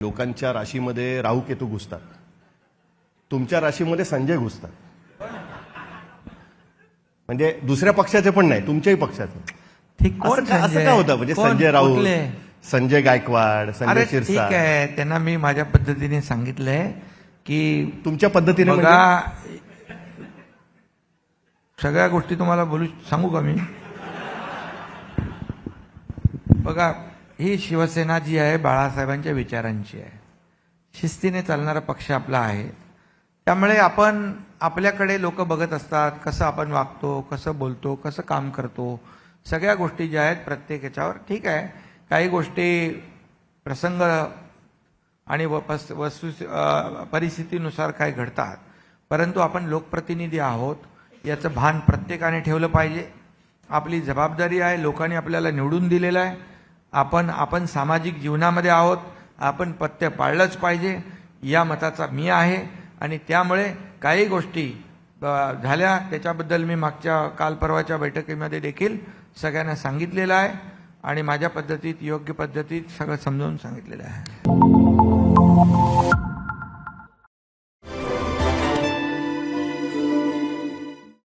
लोकांच्या राशीमध्ये राहू केतू घुसतात. तुमच्या राशीमध्ये संजय घुसतात. म्हणजे दुसऱ्या पक्षाचे पण नाही तुमच्याही पक्षाचे. असं का असं संजय? का होतं? म्हणजे? संजय राऊत? संजय गायकवाड संजय ठीक शिरसाट. आहे. त्यांना मी माझ्या पद्धतीने सांगितलंय की तुमच्या पद्धतीने म्हणजे? सगळ्या गोष्टी तुम्हाला बोलू सांगू का मी? बघा ही शिवसेना जी आहे बाळासाहेबांच्या विचारांची आहे. शिस्तीने चालणारा पक्ष आपला आहे. त्यामुळे आपण आपल्याकडे लोक बघत असतात कसं आपण वागतो कसं बोलतो कसं काम करतो. सगळ्या गोष्टी ज्या आहेत प्रत्येक याच्यावर ठीक आहे. काही गोष्टी प्रसंग आणि व- पस- वस्तू परिस्थितीनुसार काय घडतात. परंतु आपण लोकप्रतिनिधी आहोत याचं भान प्रत्येकाने ठेवलं पाहिजे. आपली जबाबदारी आहे लोकांनी आपल्याला निवडून दिलेलं आहे. आपण आपण सामाजिक जीवनामध्ये आहोत आपण पथ्य पाळलंच पाहिजे या मताचा मी आहे. आणि त्यामुळे काही गोष्टी झाल्या त्याच्याबद्दल मी मागच्या काल परवाच्या बैठकीमध्ये देखील सगळ्यांना सांगितलेलं आहे. आणि माझ्या पद्धतीत योग्य पद्धतीत सगळं समजावून सांगितलेलं आहे.